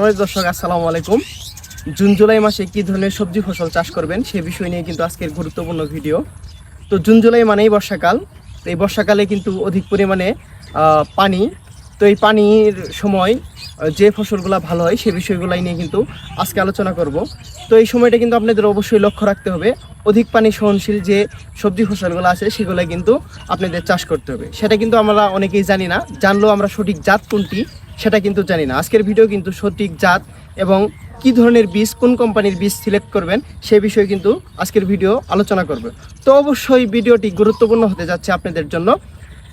সবাই দর্শক, আসসালামু আলাইকুম। জুন, জুলাই মাসে কি ধরনের সবজি ফসল চাষ করবেন সে বিষয় নিয়ে কিন্তু আজকের গুরুত্বপূর্ণ ভিডিও। তো জুন, জুলাই মানেই বর্ষাকাল। তো এই বর্ষাকালে কিন্তু অধিক পরিমাণে পানি। তো এই পানির সময় যে ফসলগুলো ভালো হয় সে বিষয়গুলাই নিয়ে কিন্তু আজকে আলোচনা করব। তো এই সময়টা কিন্তু আপনাদের অবশ্যই লক্ষ্য রাখতে হবে। অধিক পানি সহনশীল যে সবজি ফসলগুলো আছে সেগুলো কিন্তু আপনাদের চাষ করতে হবে। সেটা কিন্তু আমরা অনেকেই জানি না। জানলেও আমরা সঠিক জাত কোনটি সেটা কিন্তু জানি না। আজকের ভিডিও কিন্তু সঠিক জাত এবং কি ধরনের বীজ, কোন কোম্পানির বীজ সিলেক্ট করবেন, সে বিষয়ে কিন্তু আজকের ভিডিও আলোচনা করবে। তো অবশ্যই ভিডিওটি গুরুত্বপূর্ণ হতে যাচ্ছে আপনাদের জন্য।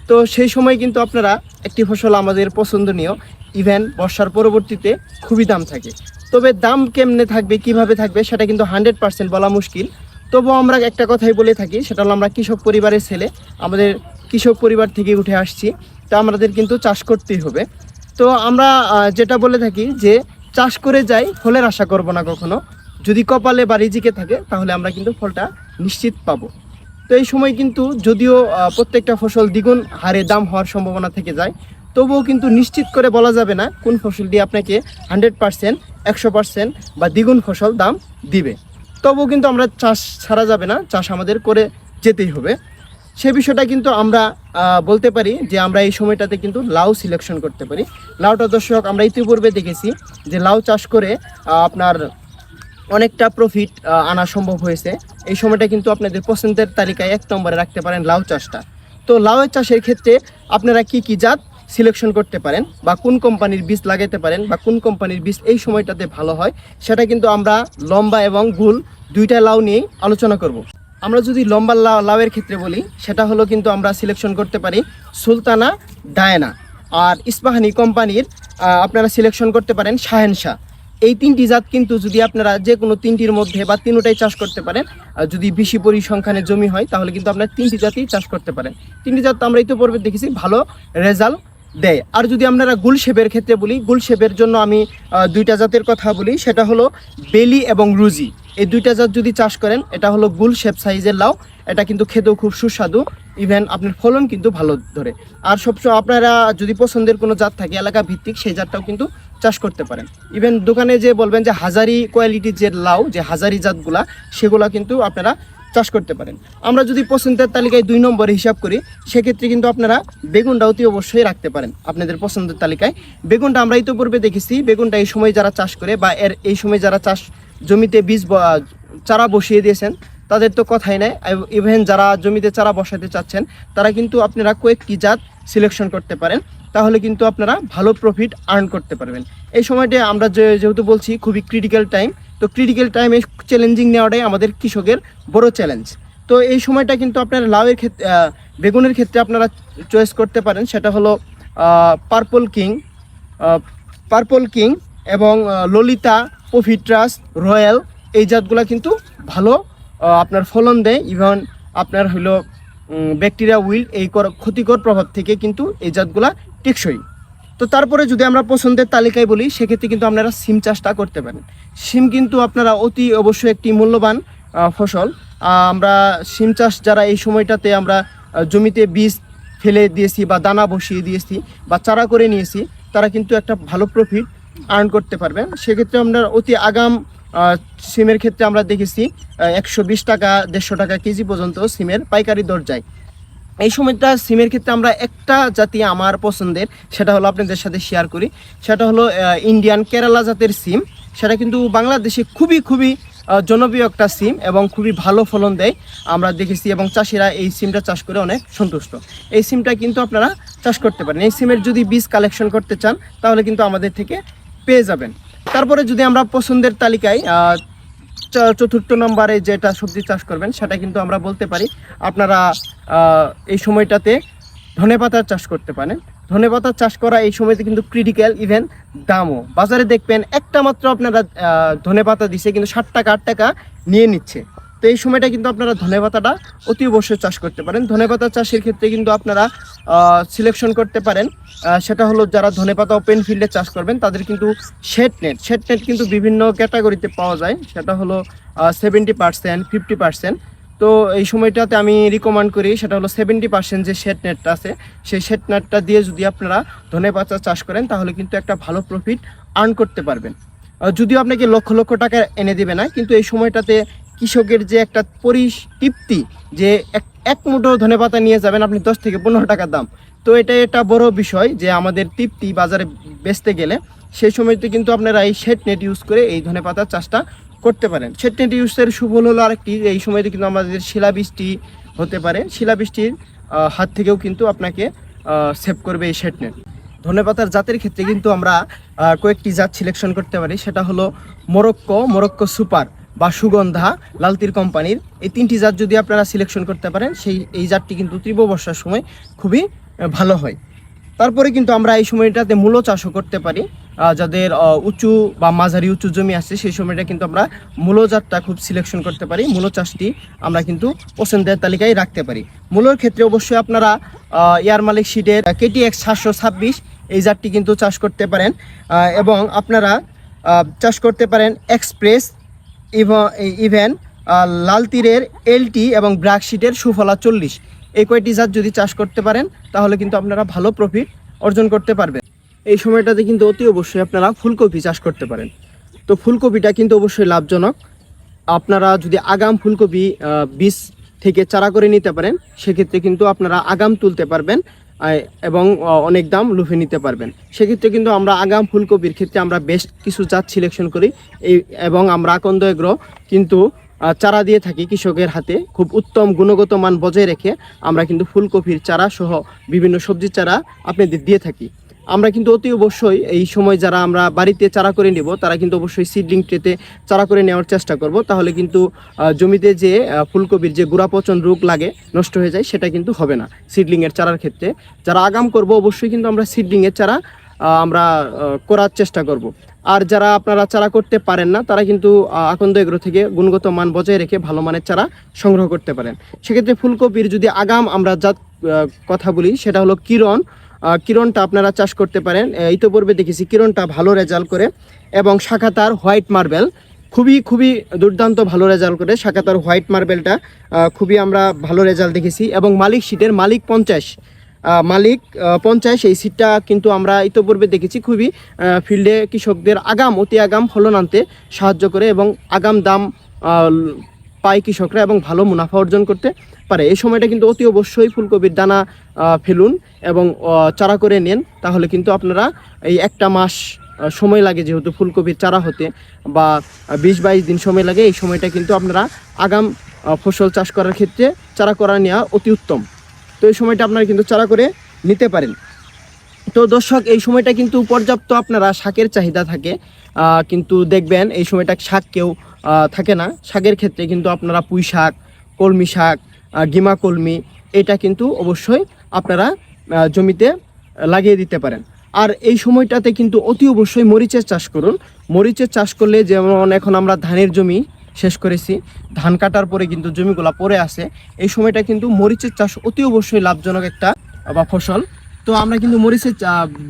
তো সেই সময় কিন্তু আপনারা একটি ফসল আমাদের পছন্দনীয় ইভেন বর্ষার পরবর্তীতে খুবই দাম থাকে। তবে দাম কেমনে থাকবে, কীভাবে থাকবে, সেটা কিন্তু হান্ড্রেড পার্সেন্ট বলা মুশকিল। তবুও আমরা একটা কথাই বলে থাকি, সেটা হলো আমরা কৃষক পরিবারের ছেলে। আমাদের কৃষক পরিবার থেকে উঠে আসছি, তা আমাদের কিন্তু চাষ করতেই হবে। তো আমরা যেটা বলে থাকি যে চাষ করে যাই, ফলের আশা করব না কখনো। যদি কপালে বা রিজিকে থাকে, তাহলে আমরা কিন্তু ফলটা নিশ্চিত পাবো। তো এই সময় কিন্তু যদিও প্রত্যেকটা ফসল দ্বিগুণ হারে দাম হওয়ার সম্ভাবনা থেকে যায়, তবুও কিন্তু নিশ্চিত করে বলা যাবে না কোন ফসলটি আপনাকে হান্ড্রেড পার্সেন্ট, একশো পার্সেন্ট বা দ্বিগুণ ফসল দাম দিবে। তবুও কিন্তু আমরা চাষ ছাড়া যাবে না, চাষ আমাদের করে যেতেই হবে। সে বিষয়টা কিন্তু আমরা বলতে পারি যে আমরা এই সময়টাতে কিন্তু লাউ সিলেকশন করতে পারি। লাউটা দর্শক, আমরা ইতিপূর্বে দেখেছি যে লাউ চাষ করে আপনার অনেকটা প্রফিট আনা সম্ভব হয়েছে। এই সময়টা কিন্তু আপনাদের পছন্দের তালিকায় এক নম্বরে রাখতে পারেন লাউ চাষটা। তো লাউয়ের চাষের ক্ষেত্রে আপনারা কি কি জাত সিলেকশন করতে পারেন বা কোন কোম্পানির বীজ লাগাতে পারেন বা কোন কোম্পানির বীজ এই সময়টাতে ভালো হয়, সেটা কিন্তু আমরা লম্বা এবং গুল দুইটা লাউ নিয়েই আলোচনা করব। আমরা যদি লম্বা লাউয়ের ক্ষেত্রে বলি, সেটা হলো কিন্তু আমরা সিলেকশন করতে পারি সুলতানা ডায়না আর ইস্পাহানি কোম্পানির আপনারা সিলেকশন করতে পারেন শাহেনশাহ এই তিনটি জাত কিন্তু যদি আপনারা যে কোনো তিনটির মধ্যে বা তিনটাই চাষ করতে পারেন যদি বেশি পরিসংখ্যানে জমি হয়, তাহলে কিন্তু আপনারা তিনটি জাতই চাষ করতে পারেন। তিনটি জাত তো আমরা ইতিপূর্বে দেখেছি, ভালো রেজাল্ট দেয়। আর যদি আপনারা গুলশেপের ক্ষেত্রে বলি গুলশেপের জন্য আমি দুইটা জাতের কথা বলি, সেটা হলো বেলি এবং রুজি। এই দুইটা জাত যদি চাষ করেন, এটা হলো গুল শেপ সাইজের লাউ, এটা কিন্তু খেতেও খুব সুস্বাদু। ইভেন আপনার ফলন কিন্তু ভালো ধরে। আর সবসময় আপনারা যদি পছন্দের কোনো জাত থাকে, এলাকা ভিত্তিক, সেই জাতটাও কিন্তু চাষ করতে পারেন। ইভেন দোকানে যে বলবেন যে হাজারি কোয়ালিটির যে লাউ, যে হাজারি জাতগুলা, সেগুলা কিন্তু আপনারা চাষ করতে পারেন। আমরা যদি পছন্দের তালিকায় দুই নম্বরে হিসাব করি, সেক্ষেত্রে কিন্তু আপনারা বেগুনটা অতি অবশ্যই রাখতে পারেন আপনাদের পছন্দের তালিকায়। বেগুনটা আমরা ইতিপূর্বে দেখেছি, বেগুনটা এই সময় যারা চাষ করে বা এর এই সময় যারা চাষ জমিতে বীজ চারা বসিয়ে দিয়েছেন, তাদের তো কথাই নাই। ইভেন যারা জমিতে চারা বসাতে চাচ্ছেন, তারা কিন্তু আপনারা কয়েকটি জাত সিলেকশন করতে পারেন। তাহলে কিন্তু আপনারা ভালো প্রফিট আর্ন করতে পারবেন। এই সময়টা আমরা যেহেতু বলছি, খুবই ক্রিটিক্যাল টাইম তো ক্রিটিক্যাল টাইমে চ্যালেঞ্জিং নেওয়াটাই আমাদের কৃষকের বড় চ্যালেঞ্জ তো এই সময়টা কিন্তু আপনারা লাউয়ের ক্ষেত্রে বেগুনের ক্ষেত্রে আপনারা চয়েস করতে পারেন। সেটা হলো পার্পল কিং পার্পল কিং এবং ললিতা পফিট্রাস রয়্যাল এই জাতগুলো কিন্তু ভালো আপনার ফলন দেয়। ইভেন আপনার হলো ব্যাকটেরিয়া উইল এই কর- ক্ষতিকর প্রভাব থেকে কিন্তু এই জাতগুলা টেকসই। তো তারপরে যদি আমরা পছন্দের তালিকায় বলি, সেক্ষেত্রে কিন্তু আপনারা সিম চাষটা করতে পারেন। সিম কিন্তু আপনারা অতি অবশ্যই একটি মূল্যবান ফসল। আমরা সিম চাষ যারা এই সময়টাতে আমরা জমিতে বীজ ফেলে দিয়েছি বা দানা বসিয়ে দিয়েছি বা চারা করে নিয়েছি, তারা কিন্তু একটা ভালো প্রফিট আর্ন করতে পারবেন। সেক্ষেত্রে আমরা অতি আগাম সিমের ক্ষেত্রে আমরা দেখেছি একশো বিশ টাকা, দেড়শো টাকা কেজি পর্যন্ত সিমের পাইকারি দর যায়। এই সময়টা সিমের ক্ষেত্রে আমরা একটা জাতি আমার পছন্দের, সেটা হলো আপনাদের সাথে শেয়ার করি। সেটা হলো ইন্ডিয়ান কেরালা জাতের সিম। সেটা কিন্তু বাংলাদেশে খুবই খুবই জনপ্রিয় একটা সিম এবং খুবই ভালো ফলন দেয়। আমরা দেখেছি এবং চাষিরা এই সিমটা চাষ করে অনেক সন্তুষ্ট। এই সিমটা কিন্তু আপনারা চাষ করতে পারেন। এই সিমের যদি বীজ কালেকশন করতে চান, তাহলে কিন্তু আমাদের থেকে পেয়ে যাবেন। তারপরে যদি আমরা পছন্দের তালিকায় চতুর্থ নম্বরে যেটা সবজি চাষ করবেন, সেটা কিন্তু আমরা বলতে পারি, আপনারা এই সময়টাতে ধনেপাতার চাষ করতে পারেন। ধনেপাতার চাষ করা এই সময়তে কিন্তু ক্রিটিক্যাল ইভেন দামও। বাজারে দেখবেন একটা মাত্র আপনারা ধনেপাতা দিছে, কিন্তু ষাট টাকা, আট টাকা নিয়ে নিচ্ছে। তো এই সময়টা কিন্তু আপনারা ধনেপাতাটা অতি অবশ্যই চাষ করতে পারেন। ধনেপাতা চাষের ক্ষেত্রে কিন্তু আপনারা সিলেকশন করতে পারেন। সেটা হলো যারা ধনেপাতা ওপেন ফিল্ডে চাষ করবেন, তাদের কিন্তু শেড নেট শেড নেট কিন্তু বিভিন্ন ক্যাটাগরিতে পাওয়া যায়। সেটা হলো সেভেন্টি পার্সেন্ট ফিফটি পার্সেন্ট তো এই সময়টাতে আমি রিকমেন্ড করি, সেটা হলো সেভেন্টি পার্সেন্ট যে শেড নেটটা আছে, সেই শেড নেটটা দিয়ে যদি আপনারা ধনেপাতা চাষ করেন, তাহলে কিন্তু একটা ভালো প্রফিট আর্ন করতে পারবেন। যদিও আপনাকে লক্ষ লক্ষ টাকা এনে দেবে না, কিন্তু এই সময়টাতে কৃষকের যে একটা পরিতৃপ্তি, যে এক এক মুঠো ধনে পাতা নিয়ে যাবেন আপনি দশ থেকে পনেরো টাকা দাম। তো এটা একটা বড় বিষয় যে আমাদের তৃপ্তি বাজারে বেচতে গেলে সেই সময়তে কিন্তু আপনারা এই শেড নেট ইউজ করে এই ধনে পাতার চাষটা করতে পারেন। শেড নেট ইউজের সুফল হলো আরেকটি, এই সময়তে কিন্তু আমাদের শিলাবৃষ্টি হতে পারে। শিলাবৃষ্টির হাত থেকেও কিন্তু আপনাকে সেভ করবে এই শেড নেট। ধনেপাতার জাতের ক্ষেত্রে কিন্তু আমরা কয়েকটি জাত সিলেকশন করতে পারি। সেটা হলো মোরক্কো মোরক্কো সুপার। বা সুগন্ধা লালতির কোম্পানির, এই তিনটি জাত যদি আপনারা সিলেকশন করতে পারেন, সেই, এই জাতটি কিন্তু তীব্র বর্ষার সময় খুবই ভালো হয়। তারপরে কিন্তু আমরা এই সময়টাতে মূলো চাষও করতে পারি। যাদের উঁচু বা মাঝারি উঁচু জমি আছে, সেই সময়টা কিন্তু আমরা মূলো জাতটা খুব সিলেকশন করতে পারি। মূলো চাষটি আমরা কিন্তু পছন্দের তালিকায় রাখতে পারি। মূলোর ক্ষেত্রে অবশ্যই আপনারা এয়ার মালিক শিটের কেটি এক্স সাতশো ছাব্বিশ, এই জাতটি কিন্তু চাষ করতে পারেন। এবং আপনারা চাষ করতে পারেন এক্সপ্রেস ইভেন লাল তীরের এলটি এবং ব্র্যাক শিটের সুফলা চল্লিশ। এই কয়টি জাত যদি চাষ করতে পারেন, তাহলে কিন্তু আপনারা ভালো প্রফিট অর্জন করতে পারবেন। এই সময়টাতে কিন্তু অতি অবশ্যই আপনারা ফুলকপি চাষ করতে পারেন। তো ফুলকপিটা কিন্তু অবশ্যই লাভজনক। আপনারা যদি আগাম ফুলকপি বীজ থেকে চারা করে নিতে পারেন, সেক্ষেত্রে কিন্তু আপনারা আগাম তুলতে পারবেন। এবং অনেক দাম লুফে নিতে পারবেন। সেক্ষেত্রে কিন্তু আমরা আগাম ফুলকপির ক্ষেত্রে আমরা বেশ কিছু জাত সিলেকশন করি। এই, এবং আমরা আকন্দ এগ্রো কিন্তু চারা দিয়ে থাকি কৃষকের হাতে। খুব উত্তম গুণগত মান বজায় রেখে আমরা কিন্তু ফুলকপির চারা সহ বিভিন্ন সবজি চারা আপনাদের দিয়ে থাকি। আমরা কিন্তু অতি অবশ্যই এই সময় যারা আমরা বাড়িতে চারা করে নেব তারা কিন্তু অবশ্যই সিডলিং ট্রেতে চারা করে নেওয়ার চেষ্টা করব। তাহলে কিন্তু জমিতে যে ফুলকপির যে গুড়া পচন রোগ লাগে নষ্ট হয়ে যায় সেটা কিন্তু হবে না সিডলিংয়ের চারার ক্ষেত্রে। যারা আগাম করব অবশ্যই কিন্তু আমরা সিডলিংয়ের চারা আমরা করার চেষ্টা করব। আর যারা আপনারা চারা করতে পারেন না তারা কিন্তু আকন্দ এগ্রো থেকে গুণগত মান বজায় রেখে ভালো মানের চারা সংগ্রহ করতে পারেন। সেক্ষেত্রে ফুলকপির যদি আগাম আমরা আহ, কথা বলি সেটা হলো কিরণ। কিরণটা আপনারা চাষ করতে পারেন। ইতোপূর্বে দেখেছি কিরণটা ভালো রেজাল্ট করে এবং শাখাতার হোয়াইট মার্বেল। খুবই খুবই দুর্দান্ত ভালো রেজাল্ট করে শাখাতার হোয়াইট মার্বেলটা। খুবই আমরা ভালো রেজাল্ট দেখেছি এবং মালিক সিটের মালিক পঞ্চাশ। মালিক পঞ্চাশ, এই সিটটা কিন্তু আমরা ইতোপূর্বে দেখেছি খুবই ফিল্ডে কৃষকদের আগাম, অতি আগাম ফলন আনতে সাহায্য করে এবং আগাম দাম পায় কৃষকরা এবং ভালো মুনাফা অর্জন করতে পারে। এই সময়টা কিন্তু অতি অবশ্যই ফুলকপির দানা ফেলুন এবং চারা করে নেন। তাহলে কিন্তু আপনারা এই একটা মাস সময় লাগে যেহেতু ফুলকপির চারা হতে বা বিশ বাইশ দিন সময় লাগে, এই সময়টা কিন্তু আপনারা আগাম ফসল চাষ করার ক্ষেত্রে চারা করা নেওয়া অতি উত্তম। তো এই সময়টা আপনারা কিন্তু চারা করে নিতে পারেন। তো দর্শক, এই সময়টা কিন্তু পর্যাপ্ত আপনারা শাকের চাহিদা থাকে। কিন্তু দেখবেন এই সময়টা শাক কেউ থাকে না। শাকের ক্ষেত্রে কিন্তু আপনারা পুঁই শাক, কলমি শাক গিমা কলমি, এটা কিন্তু অবশ্যই আপনারা জমিতে লাগিয়ে দিতে পারেন। আর এই সময়টাতে কিন্তু অতি অবশ্যই মরিচের চাষ করুন। মরিচের চাষ করলে যেমন এখন আমরা ধানের জমি শেষ করেছি, ধান কাটার পরে কিন্তু জমিগুলা পড়ে আছে। এই সময়টা কিন্তু মরিচের চাষ অতি অবশ্যই লাভজনক একটা, বা ফসল। তো আমরা কিন্তু মরিচের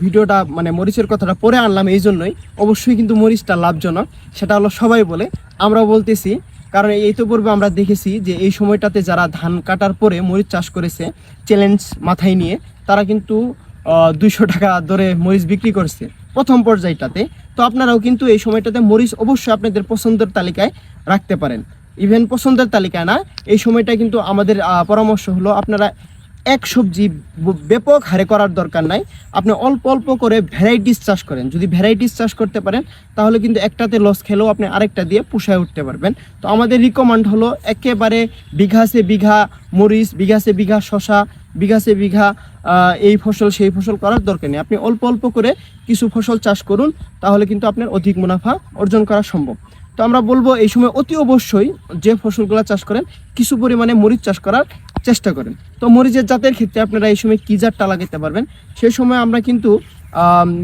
ভিডিওটা মানে মরিচের কথাটা পরে আনলাম এই জন্যই অবশ্যই কিন্তু মরিচটা লাভজনক, সেটা হলো সবাই বলে। আমরা বলতেছি, কারণ এই তো পূর্বে আমরা দেখেছি যে এই সময়টাতে যারা ধান কাটার পরে মরিচ চাষ করেছে চ্যালেঞ্জ মাথায় নিয়ে, তারা কিন্তু দুইশো টাকা দরে মরিচ বিক্রি করছে প্রথম পর্যায়টাতে। তো আপনারাও কিন্তু এই সময়টাতে মরিচ অবশ্যই আপনাদের পছন্দের তালিকায় রাখতে পারেন। ইভেন পছন্দের তালিকায় না, এই সময়টা কিন্তু আমাদের পরামর্শ হলো আপনারা এক সবজি ব্যাপক হারে করার দরকার নাই। আপনি অল্প অল্প করে ভ্যারাইটিস চাষ করেন। যদি ভ্যারাইটিস চাষ করতে পারেন, তাহলে কিন্তু একটাতে লস খেলেও আপনি আরেকটা দিয়ে পুষায় উঠতে পারবেন। তো আমাদের রিকমান্ড হলো একেবারে বিঘাসে বিঘা মরিচ, বিঘাসে বিঘা শশা বিঘাসে বিঘা এই ফসল, সেই ফসল করার দরকার নেই। আপনি অল্প অল্প করে কিছু ফসল চাষ করুন, তাহলে কিন্তু আপনার অধিক মুনাফা অর্জন করা সম্ভব। তো আমরা বলব, এই সময় অতি অবশ্যই যে ফসলগুলো চাষ করেন, কিছু পরিমাণে মরিচ চাষ করার চেষ্টা করেন। তো মরিচের জাতের ক্ষেত্রে আপনারা এই সময় কী জাতটা লাগাতে পারবেন? সেই সময় আমরা কিন্তু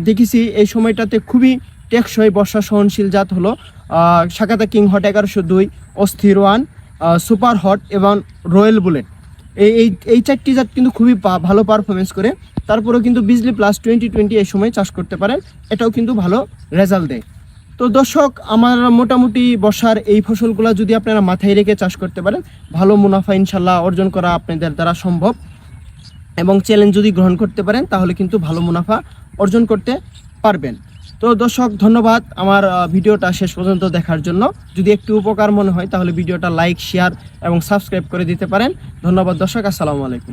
দেখেছি এই সময়টাতে খুবই টেকসই বর্ষা সহনশীল জাত হলো। শাখাতা কিং হট এগারোশো দুই, অস্থির ওয়ান সুপার হট এবং রয়্যাল বুলেট। এই এই এই চারটি জাত কিন্তু খুবই ভালো পারফরমেন্স করে। তারপরেও কিন্তু বিজলি প্লাস টোয়েন্টি টোয়েন্টি এই সময় চাষ করতে পারেন। এটাও কিন্তু ভালো রেজাল্ট দেয়। তো দর্শক, আমার মোটামুটি বর্ষার এই ফসলগুলো যদি আপনারা মাথায় রেখে চাষ করতে পারেন, ভালো মুনাফা ইনশাল্লাহ অর্জন করা আপনাদের দ্বারা সম্ভব। এবং চ্যালেঞ্জ যদি গ্রহণ করতে পারেন, তাহলে কিন্তু ভালো মুনাফা অর্জন করতে পারবেন। তো দর্শক, ধন্যবাদ আমার ভিডিওটা শেষ পর্যন্ত দেখার জন্য। যদি একটু উপকার মনে হয়, তাহলে ভিডিওটা লাইক শেয়ার এবং সাবস্ক্রাইব করে দিতে পারেন। ধন্যবাদ দর্শক, আসসালামু আলাইকুম।